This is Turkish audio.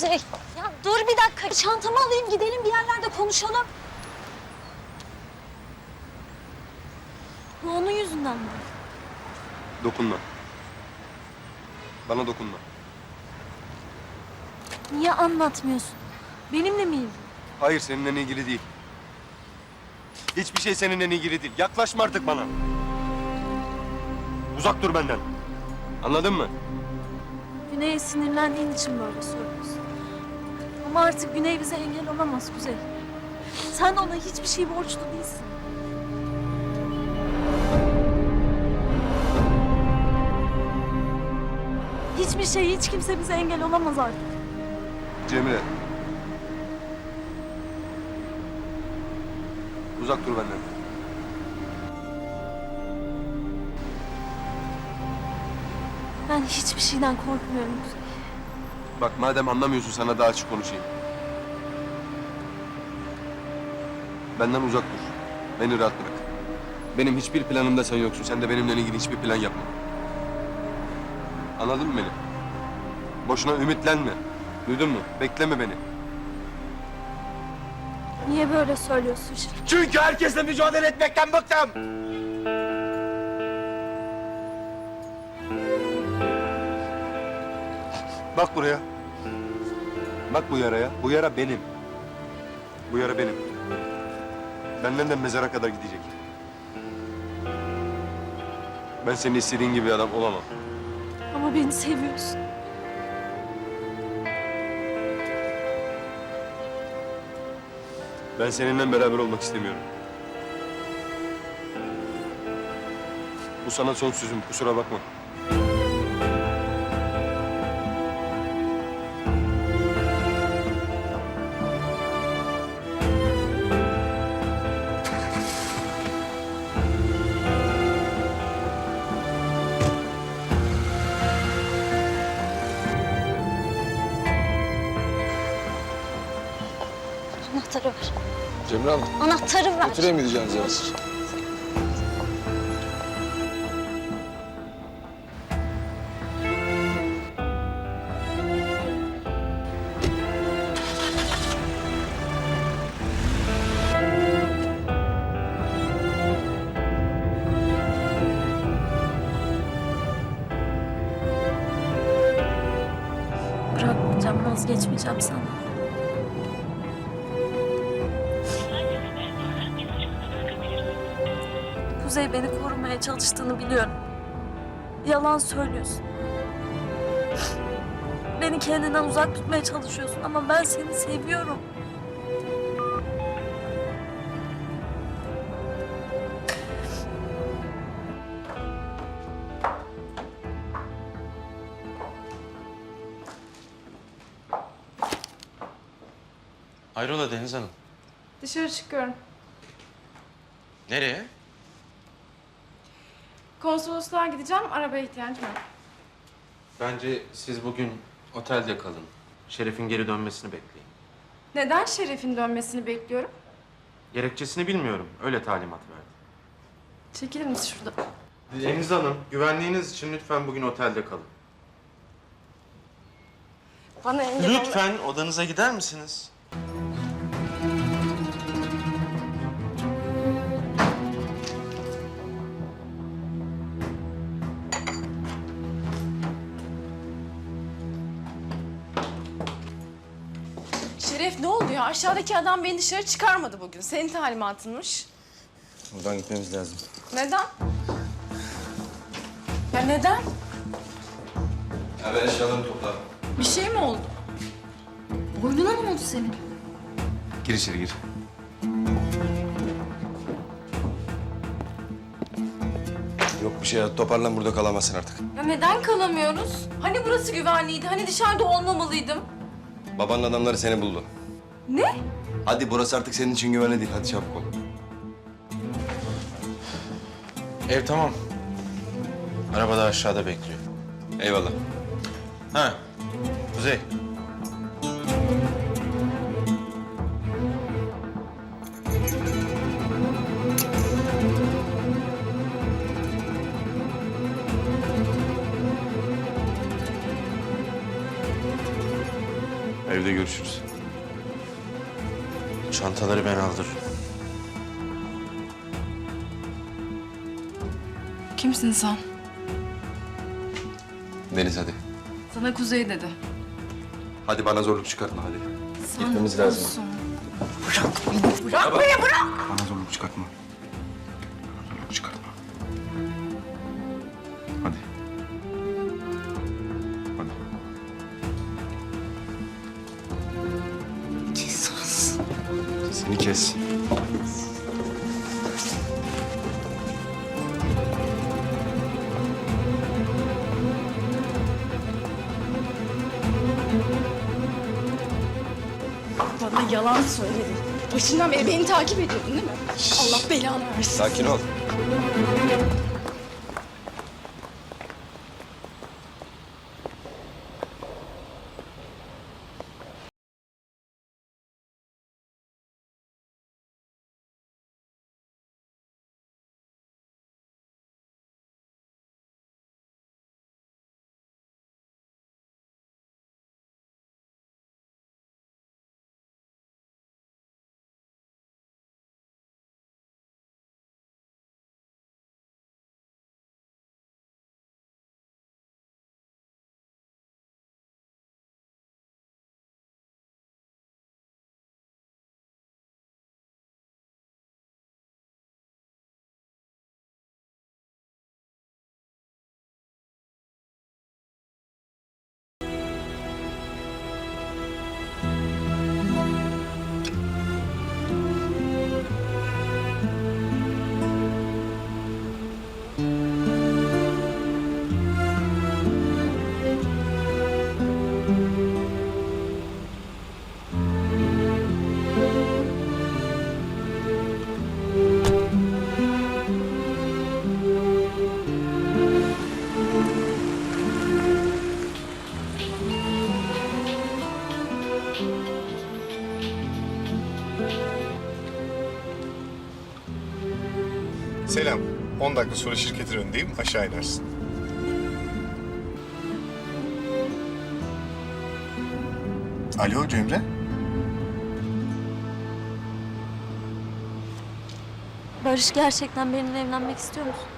Kuzey. Ya dur bir dakika. Çantamı alayım gidelim bir yerlerde konuşalım. Bu onun yüzünden mi? Dokunma. Bana dokunma. Niye anlatmıyorsun? Benimle mi ilgili? Hayır seninle ilgili değil. Hiçbir şey seninle ilgili değil. Yaklaşma artık bana. Uzak dur benden. Anladın mı? Güney'e sinirlendiğin için böyle söylüyorsun. Ama artık Güney bize engel olamaz Kuzey. Sen ona hiçbir şey borçlu değilsin. Hiçbir şey, hiç kimse bize engel olamaz artık. Cemre. Uzak dur benden. Ben hiçbir şeyden korkmuyorum Kuzey. Bak madem anlamıyorsun sana daha açık konuşayım. Benden uzak dur. Beni rahat bırak. Benim hiçbir planımda sen yoksun. Sen de benimle ilgili hiçbir plan yapma. Anladın mı beni? Boşuna ümitlenme. Duydun mu? Bekleme beni. Niye böyle söylüyorsun şimdi? Çünkü herkesle mücadele etmekten bıktım. Bak buraya. Bak bu yaraya. Bu yara benim. Bu yara benim. Benden de mezara kadar gidecek. Ben senin istediğin gibi adam olamam. Ama beni seviyorsun. Ben seninle beraber olmak istemiyorum. Bu sana son sözüm. Kusura bakma. Anahtarı ver. Cemre Hanım, Anahtarı ver. götüreyim gideceğiniz yere. Bırakmayacağım, vazgeçmeyeceğim sana. Kuzey beni korumaya çalıştığını biliyorum. Yalan söylüyorsun. Beni kendinden uzak tutmaya çalışıyorsun ama ben seni seviyorum. Hayrola Deniz Hanım? Dışarı çıkıyorum. Nereye? Konsolosluğa gideceğim. Arabaya ihtiyacım var. Bence siz bugün otelde kalın. Şeref'in geri dönmesini bekleyin. Neden Şeref'in dönmesini bekliyorum? Gerekçesini bilmiyorum. Öyle talimat verdi. Çekilir misin şurada? Deniz Hanım, güvenliğiniz için lütfen bugün otelde kalın. Bana engel olma. Lütfen odanıza gider misiniz? Şeref ne oldu ya? Aşağıdaki adam beni dışarı çıkarmadı bugün. Senin talimatınmış. Buradan gitmemiz lazım. Neden? Ya neden? Ya ben eşyalarını topla. Bir şey mi oldu? Boynuna ne oldu senin? Gir içeri gir. Yok bir şey. Toparlan burada kalamazsın artık. Ya neden kalamıyoruz? Hani burası güvenliydi? Hani dışarıda olmamalıydım? Babanın adamları seni buldu. Ne? Hadi burası artık senin için güvenli değil. Hadi çabuk ol. Ev tamam. Araba da aşağıda bekliyor. Eyvallah. Ha, Kuzey. Evde görüşürüz. Çantaları ben aldırırım. Kimsin sen? Deniz hadi. Sana Kuzey dedi. Hadi bana zorluk çıkartma hadi. Sen Gitmemiz lazım. Bırak beni, bırak beni, bırak! Bana zorluk çıkartma. Kes. Bana yalan söyledin. Başından beri beni takip ediyordun değil mi? Allah belanı versin. Sakin ol. Selam. 10 dakika sonra şirketin önündeyim. Aşağı inersin. Alo Cemre. Barış gerçekten benimle evlenmek istiyor musun?